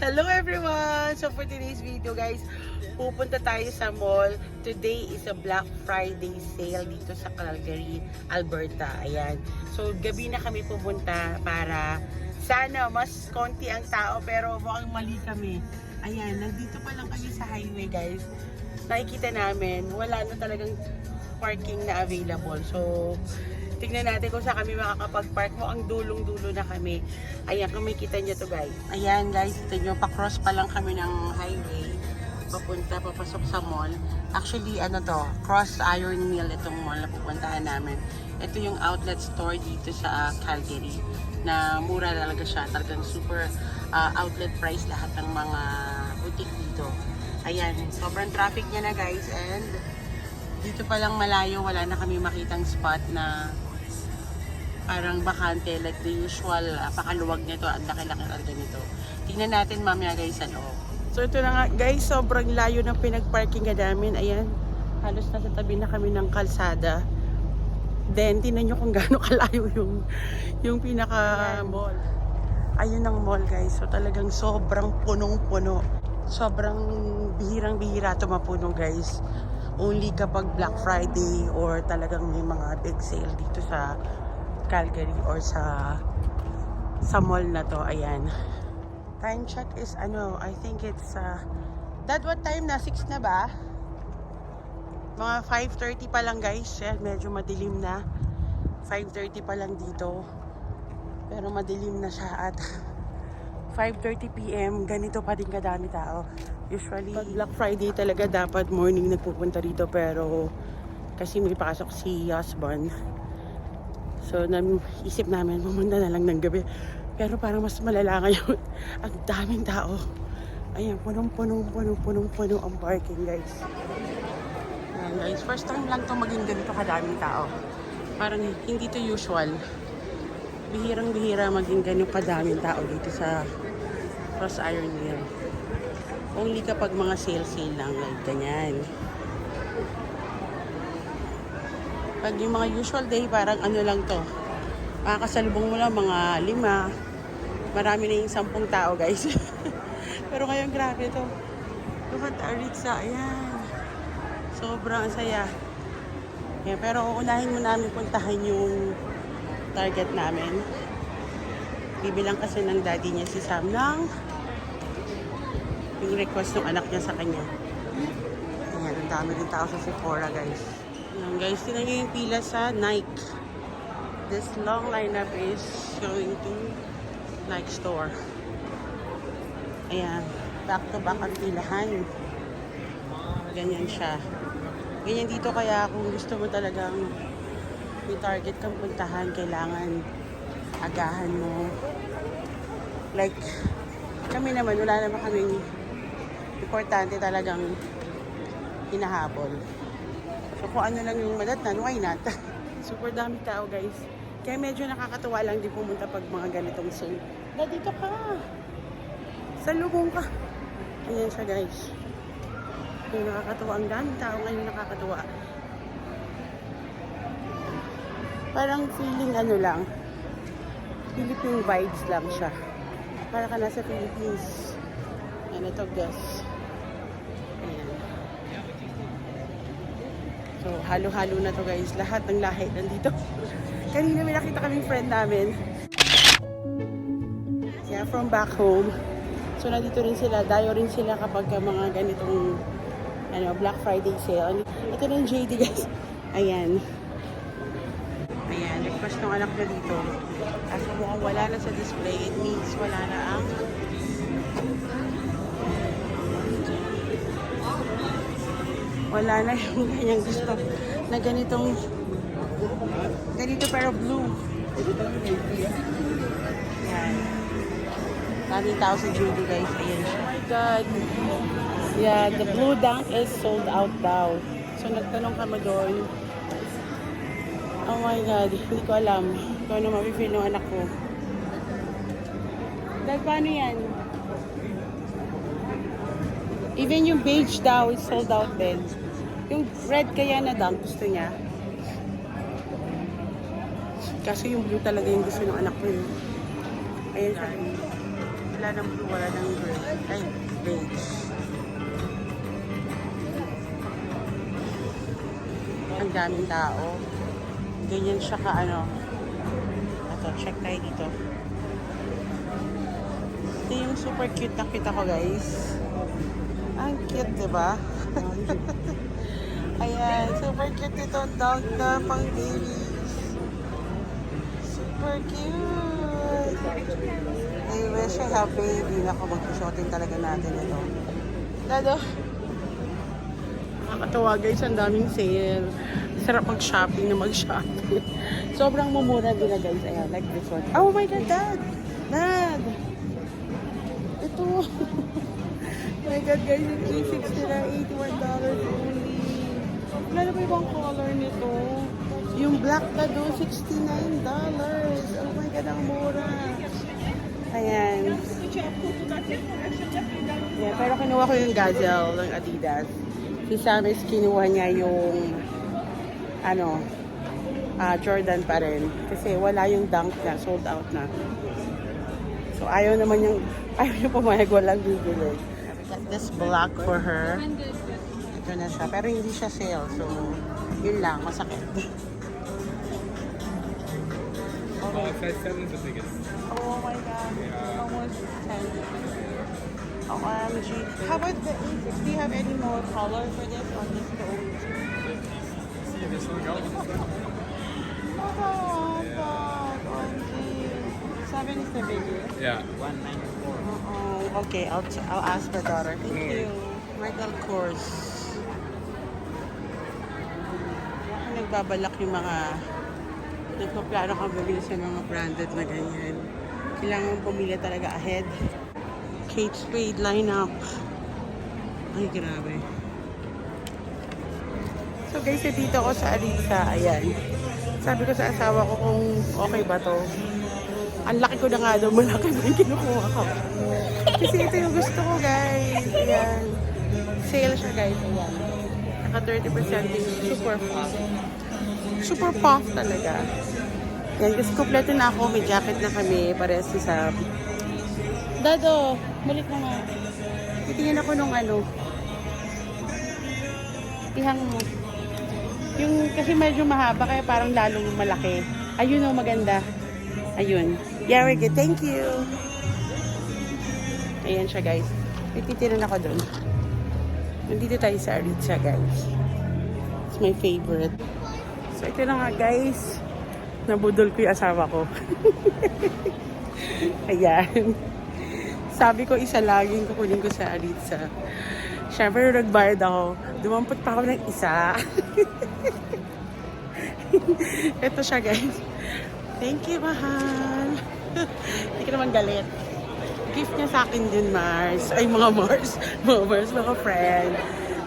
Hello everyone! So for today's video guys, pupunta tayo sa mall. Today is a Black Friday sale dito sa Calgary, Alberta. Ayan. So gabi na kami pupunta para sana mas konti ang tao pero mukhang mali kami. Ayan, nandito pa lang kami sa highway guys. Nakikita namin, wala na talagang parking na available. So, tingnan natin kung saan kami makakapag-park mo. Ang dulong-dulo na kami. Ayan, kung may kita nyo to guys. Ayan guys, ito nyo, pa-cross pa lang kami ng highway. Papunta, papasok sa mall. Actually, ano to, cross iron mill itong mall na pupuntahan namin. Ito yung outlet store dito sa Calgary na mura talaga siya. Talagang super uh, outlet price lahat ng mga boutique dito. Ayan, sobrang traffic niya na guys and dito pa lang malayo wala na kami makitang spot na parang bakante like the usual uh, pakaluwag nito at laki-laki talaga nito. Tingnan natin mamaya guys sa loob. So ito na nga guys, sobrang layo ng pinag-parking na namin. Ayan, halos nasa tabi na kami ng kalsada. Then, tingnan nyo kung gaano kalayo yung, yung pinaka-mall. Ayun ang mall guys. So talagang sobrang punong-puno. Sobrang bihirang-bihira ito mapuno guys. Only kapag Black Friday or talagang may mga big sale dito sa Calgary or sa sa mall na to. Ayan. Time check is ano, I think it's uh, Dad, what time na? 6 na ba? Mga 5.30 pa lang guys. Yan, medyo madilim na. 5.30 pa lang dito. Pero madilim na siya at 5.30pm, ganito pa din kadami tao. Usually, pag Black Friday talaga dapat morning nagpupunta rito pero kasi may pasok si husband. So, isip namin, pumunta na lang ng gabi. Pero parang mas malala ngayon. ang daming tao. Ayan, punong-punong, punong-punong, puno ang parking, guys. Ayan, guys. First time lang to maging ganito kadaming tao. Parang hindi to usual. Bihirang-bihira maging ganito kadaming tao dito sa Cross Iron Mill. Only kapag mga sale-sale lang, like ganyan. Pag yung mga usual day, parang ano lang to. Makakasalubong mo lang mga lima. Marami na yung sampung tao, guys. Pero ngayon, grabe to. Look at Aritza, ayan. Sobrang saya. Yeah, pero uunahin mo namin puntahan yung target namin. Bibilang kasi ng daddy niya si Sam ng yung request ng anak niya sa kanya. Ayan, ang dami rin tao sa Sephora, guys. Ayan, guys, tinan niyo yung pila sa Nike. This long lineup is going to Nike store. Ayan, back to back ang pilahan. Ganyan siya. Ganyan dito kaya kung gusto mo talagang may target kang puntahan, kailangan agahan mo. Like, kami naman, wala naman kaming importante talagang hinahabol. Kung ano lang yung madatnan, why not? Super dami tao guys. Kaya medyo nakakatuwa lang din pumunta pag mga ganitong sale. Na dito ka! Sa lubong ka! Ayan siya guys. Yung nakakatuwa. Ang daming tao ngayon nakakatuwa. Parang feeling ano lang. Philippine vibes lang siya. Para ka nasa Philippines. Yan ito guys. Ayan. So, halo-halo na to guys. Lahat ng lahi nandito. Kanina may nakita kaming friend namin. Yeah, from back home. So, nandito rin sila. Dayo rin sila kapag ka mga ganitong ano, Black Friday sale. Ito na yung JD guys. Ayan. Ayan, request ng anak niya dito. Kaso mukhang wala na sa display. It means wala na ang wala na yung kanyang gusto na ganitong ganito pero blue. Yan. Daming tao sa Judy guys. Ayan. Oh my God. Yeah, the blue dunk is sold out daw. So nagtanong kami doon. Oh my God. Hindi ko alam. Ito na mapipil ng anak ko. Dahil paano yan? Even yung beige daw is sold out din. Yung red kaya na dunk gusto niya. Kasi yung blue talaga yung gusto ng anak ko. yun. Ayan siya. wala ng blue, wala ng gray. Ay, beige. Ang daming tao. Ganyan siya ka ano. Ito, check tayo dito. Ito yung super cute na kita ko guys. Ang cute, di ba? Ayan, super cute ito. Dog na pang babies. Super cute. I wish I have baby. Naku, mag-shooting talaga natin ito. Dado. Nakakatawa guys, ang daming sale. Sarap mag-shopping na mag-shopping. Sobrang mumura nila guys. Ayan, like this one. Oh my God, Dad! Dad! Ito. oh my God guys, yung A60 na $81 only. Na ba ibang color nito? Yung black na doon, $69. Oh my God, ang mura. Ayan. Yeah, pero kinuha ko yung gazelle ng Adidas. Si Samis kinuha niya yung ano, ah, Jordan pa rin. Kasi wala yung dunk na, sold out na. So ayaw naman yung, ayaw yung pumayag, walang bibili. Got this black for her. Ito na siya, pero hindi siya sale. So, yun lang, masakit. Uh, size 7 is the biggest. Oh my god, Yeah. almost 10. OMG. How about the A6? Do you have any more color for this or just the only two? See this one go? Oh, God. OMG. Seven is the biggest. Yeah. one nine four. Oh, okay. I'll, ch- I'll ask my daughter. Thank you. Michael Kors. Nagbabalak yung mga nagpaplano kang bumili sa mga branded na ganyan. Kailangan pumili talaga ahead. Kate Spade lineup. Ay, grabe. So guys, dito ako sa Arisa. Ayan. Sabi ko sa asawa ko kung okay ba to. Ang laki ko na nga daw, malaki ba yung kinukuha ko. Kasi ito yung gusto ko guys. Ayan. Sale siya guys. Ayan. Naka 30% is super puff. Super puff talaga. Yan, kasi kompleto na ako. May jacket na kami. Parehas si Sam. Dado, balik mo nga. Titingin ako nung ano. Tihang mo. Yung, kasi medyo mahaba, kaya parang lalong malaki. Ayun o, maganda. Ayun. Yeah, we're good. Thank you. Ayan siya, guys. May titiran ako doon. Nandito tayo sa Aritza, guys. It's my favorite. So, ito na nga, guys. Nabudol ko yung asawa ko. Ayan. Sabi ko, isa laging kukunin ko sa Aritza. Siyempre, nagbayad ako, dumampot pa ako ng isa. Ito siya, guys. Thank you, mahal. Hindi ka naman galit. Gift niya sa akin din, Mars. Ay, mga Mars. Mga Mars, mga friend.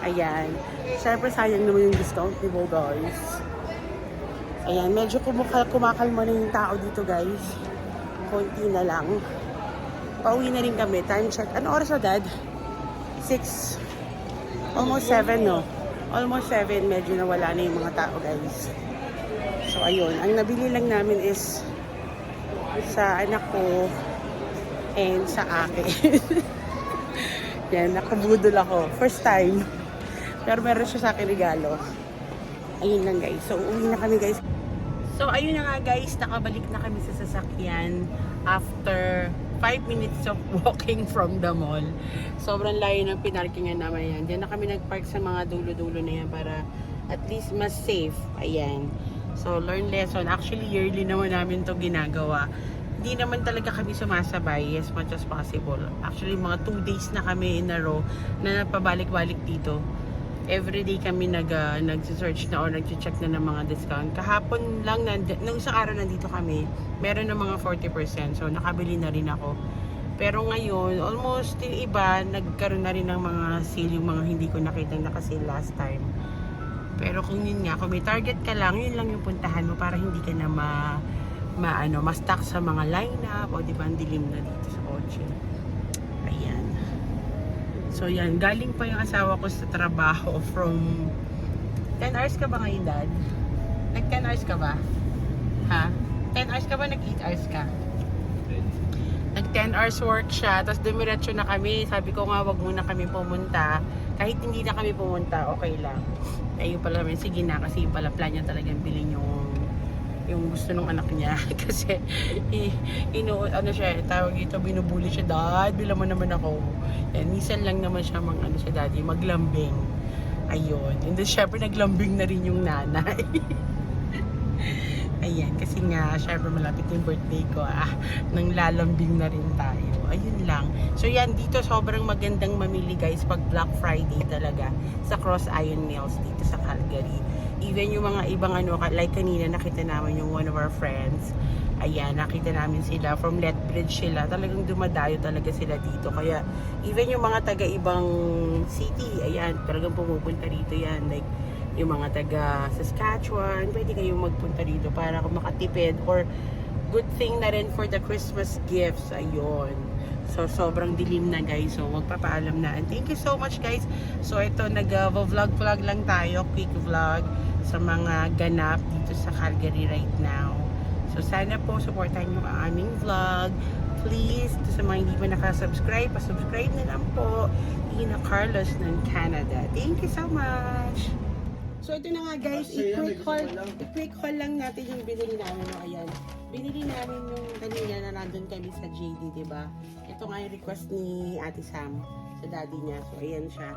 Ayan. Siyempre, sayang naman yung discount ni guys. Ayan, medyo kumukal kumakalma na yung tao dito, guys. Konti na lang. Pauwi na rin kami. Time check. Ano oras na, Dad? 6. Almost 7, no? Almost 7. Medyo nawala na yung mga tao, guys. So, ayun. Ang nabili lang namin is sa anak ko and sa akin. Yan, nakabudol ako. First time. Pero meron siya sa akin regalo. Ayun lang, guys. So, uwi na kami, guys. So, ayun na nga guys, nakabalik na kami sa sasakyan after 5 minutes of walking from the mall. Sobrang layo ng pinarkingan naman yan. Diyan na kami nagpark sa mga dulo-dulo na yan para at least mas safe. Ayan. So, learn lesson. Actually, yearly naman namin to ginagawa. Hindi naman talaga kami sumasabay as much as possible. Actually, mga 2 days na kami in a row na napabalik-balik dito everyday kami nag uh, nagse-search na or nagche-check na ng mga discount. Kahapon lang na nung isang araw nandito kami, meron ng mga 40%. So nakabili na rin ako. Pero ngayon, almost yung iba nagkaroon na rin ng mga sale yung mga hindi ko nakita nakasale last time. Pero kung yun nga, kung may target ka lang, yun lang yung puntahan mo para hindi ka na ma, ma ano, ma-stuck sa mga lineup o di ba dilim na dito sa kotse. Ayan. So yan, galing pa yung asawa ko sa trabaho from 10 hours ka ba ngayon, Dad? Nag 10 hours ka ba? Ha? 10 hours ka ba? Nag 8 hours ka? Nag 10 hours work siya, tapos dumiretso na kami. Sabi ko nga, wag muna kami pumunta. Kahit hindi na kami pumunta, okay lang. Ayun pala namin, sige na, kasi pala plan niya talagang bilhin yung yung gusto ng anak niya kasi i, ino ano siya tawag dito binubuli siya dad bila mo naman ako yan minsan lang naman siya mang ano siya daddy maglambing ayun and then syempre naglambing na rin yung nanay Ayan, kasi nga, syempre malapit yung birthday ko, ah, nang lalambing na rin tayo. Ayun lang. So yan, dito sobrang magandang mamili guys pag Black Friday talaga sa Cross Iron Mills dito sa Calgary. Even yung mga ibang ano, like kanina nakita namin yung one of our friends. Ayan, nakita namin sila from Lethbridge sila. Talagang dumadayo talaga sila dito. Kaya even yung mga taga-ibang city, ayan, talagang pumupunta rito yan. Like, yung mga taga Saskatchewan, pwede kayong magpunta dito para makatipid or good thing na rin for the Christmas gifts. Ayun. So, sobrang dilim na guys. So, magpapaalam na. And thank you so much guys. So, ito, nag-vlog-vlog lang tayo. Quick vlog sa mga ganap dito sa Calgary right now. So, sana po supportan nyo ang aming vlog. Please, sa mga hindi pa nakasubscribe, pasubscribe na lang po. Ina Carlos ng Canada. Thank you so much! So ito na nga guys, i-quick haul, i-quick haul lang natin yung binili namin. No? Ayan. Binili namin yung kanina na nandun kami sa JD, di ba? Ito nga yung request ni Ate Sam sa daddy niya. So ayan siya.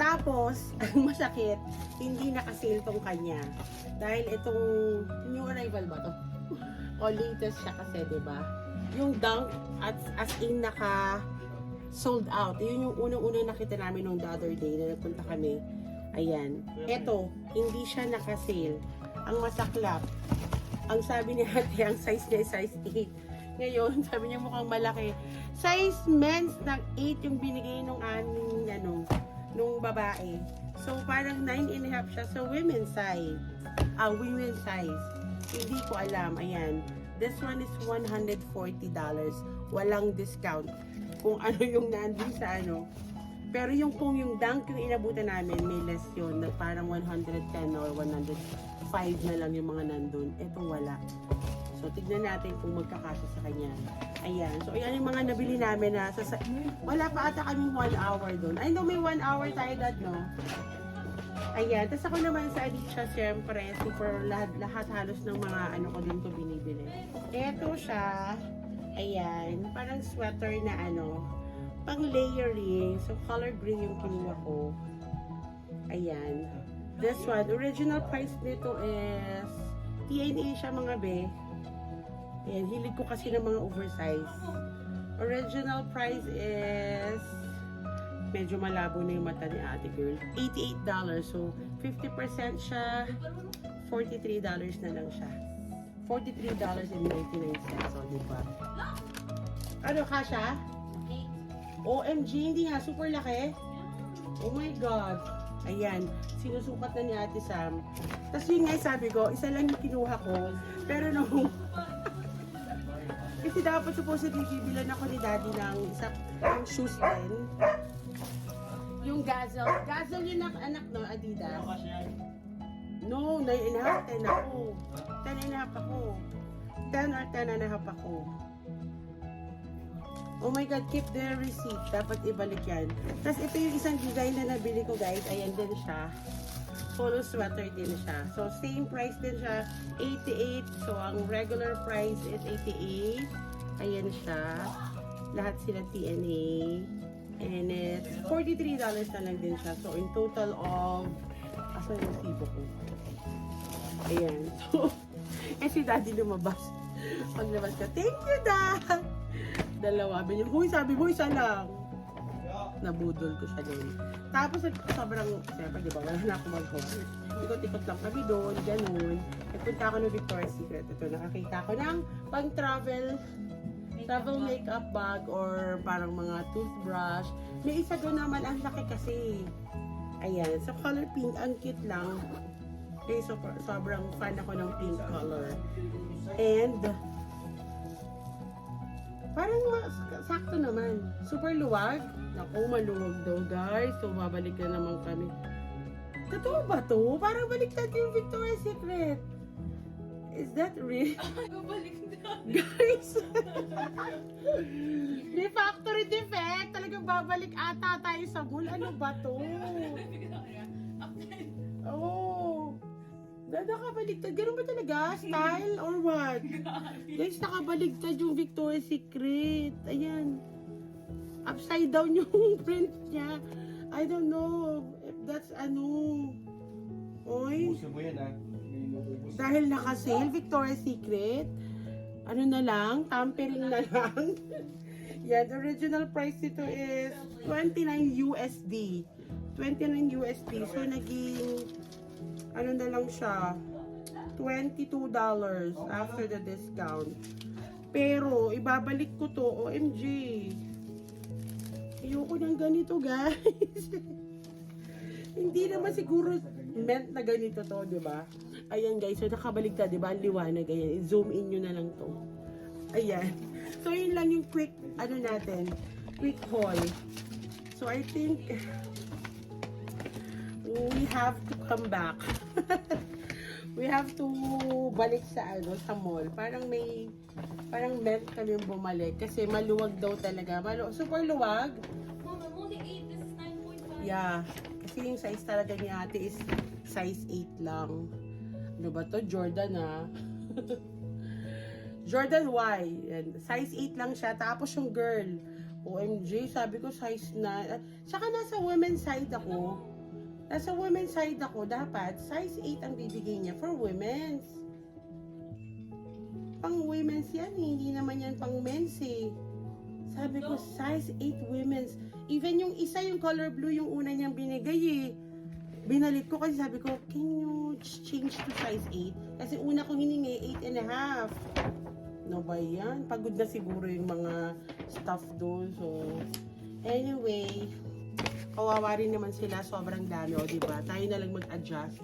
Tapos, ang masakit, hindi nakasale tong kanya. Dahil itong new arrival ba to? o latest siya kasi, ba? Yung dunk at as in naka sold out. Yun yung unang-unang nakita namin nung the other day na nagpunta kami. Ayan. Ito, hindi siya nakasale. Ang masaklap. Ang sabi ni ate, ang size niya size 8. Ngayon, sabi niya mukhang malaki. Size men's ng 8 yung binigay nung aming, ano, nung babae. So, parang 9 and a half siya. So, women's size. Ah, women's size. Hindi ko alam. Ayan. This one is $140. Walang discount. Kung ano yung nandun sa ano. Pero yung kung yung dunk yung inabutan namin, may less yun. Parang 110 or 105 na lang yung mga nandun. Ito wala. So, tignan natin kung magkakasya sa kanya. Ayan. So, ayan yung mga nabili namin na sa, sa- wala pa ata kaming 1 hour doon. I know may 1 hour tayo dad, no? Ayan. Tapos ako naman sa Alicia, syempre, super lahat, lahat halos ng mga ano ko din ko binibili. Ito siya. Ayan. Parang sweater na ano, pang layering. So, color green yung kinuha ko. Ayan. This one, original price nito is TNA siya mga be. Ayan, hilig ko kasi ng mga oversize. Original price is medyo malabo na yung mata ni ate girl. $88. So, 50% siya. $43 na lang siya. $43.99. So, di ba? Ano ka siya? OMG, hindi nga, super laki. Oh my God. Ayan, sinusukat na ni Ate Sam. Tapos yun nga, sabi ko, isa lang yung kinuha ko. Pero nung... Kasi dapat supposedly bibilan ako ni Daddy ng isa ng shoes din. Yung Gazelle. Gazelle yun ang anak no, Adidas. No, 9 and a half, 10 ako. 10 and a half ako. 10 or 10 and a half ako. Oh my God, keep the receipt. Dapat ibalik yan. Tapos ito yung isang design na nabili ko guys. Ayan din siya. Polo sweater din siya. So same price din siya. 88. So ang regular price is 88. Ayan siya. Lahat sila TNA. And it's $43 na lang din siya. So in total of... Asa yung resibo ko? Ayan. So, eh si daddy lumabas. Paglabas ka, thank you, dad! Dalawa. Sabi niya, huy, sabi mo, isa lang. Nabudol ko siya doon. Tapos, sobrang, siyempre, di ba, wala na ako magawa. Ikot-ikot lang kami doon, ganun. Nagpunta ako ng Victoria's Secret. Ito, nakakita ko ng pang-travel travel makeup bag or parang mga toothbrush. May isa doon naman, ang laki kasi. Ayan, sa color pink, ang cute lang. Okay, so, sobrang fan ako ng pink color. And, parang sakto naman. Super luwag. Naku, maluwag daw guys. So, babalik na naman kami. Totoo ba to? Parang baliktad yung Victoria's Secret. Is that real? Babalik. Guys! May factory defect! Talagang babalik ata tayo sa mall. Ano ba to? Oh! Na nakabaligtad. Ganun ba talaga? Style or what? Guys, nakabaligtad yung Victoria's Secret. Ayan. Upside down yung print niya. I don't know if that's ano. Oy. Ubusin mo yan ah. Dahil naka-sale, Victoria's Secret, ano na lang, tampering na lang. Yan, the original price nito is 29 USD. 29 USD. So, naging, ano na lang siya, $22 after the discount. Pero, ibabalik ko to, OMG. Ayoko ng ganito, guys. Hindi naman siguro meant na ganito to, di ba? Ayan guys, so nakabaligtad, di ba? Ang liwanag, ayan. I-zoom in nyo na lang to. Ayan. So yun lang yung quick, ano natin, quick haul. So I think, we have to come back. we have to balik sa ano sa mall. Parang may parang meant kami bumalik kasi maluwag daw talaga. Malu super luwag. Mom, I'm only 8. This is 9.5. Yeah. Kasi yung size talaga ni ate is size 8 lang. Ano ba to? Jordan ah. Jordan Y. Yan. Size 8 lang siya. Tapos yung girl. OMG, sabi ko size na. Saka nasa women's side ako. Nasa women's side ako. Dapat size 8 ang bibigay niya for women's. Pang women's yan eh. Hindi naman yan pang men's eh. Sabi ko, size 8 women's. Even yung isa, yung color blue, yung una niyang binigay eh. Binalit ko kasi sabi ko, can you change to size 8? Kasi una ko hiningi, 8 and a half. No ba yan? Pagod na siguro yung mga staff doon. So, anyway, kawawa rin naman sila. Sobrang dami, o diba? Tayo na lang mag-adjust.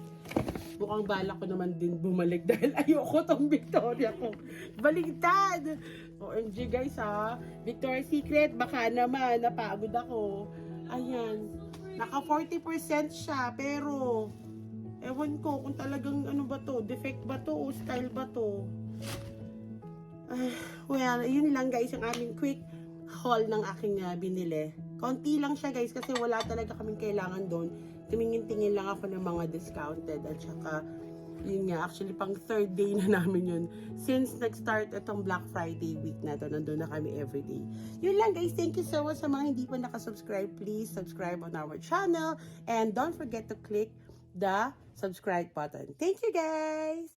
Mukhang balak ko naman din bumalik dahil ayoko tong Victoria ko. Baligtad! OMG guys ha. Victoria's Secret, baka naman napagod ako. Ayan. Naka 40% siya, pero ewan ko kung talagang ano ba to, defect ba to o style ba to. Ah, well, yun lang guys ang aming quick haul ng aking ah, binili. Konti lang siya guys kasi wala talaga kaming kailangan doon. Tumingin-tingin lang ako ng mga discounted at saka yun nga, actually pang third day na namin yun. Since nag-start itong Black Friday week na to, nandun na kami everyday. Yun lang guys, thank you so much sa mga hindi pa nakasubscribe. Please subscribe on our channel and don't forget to click the subscribe button. Thank you guys!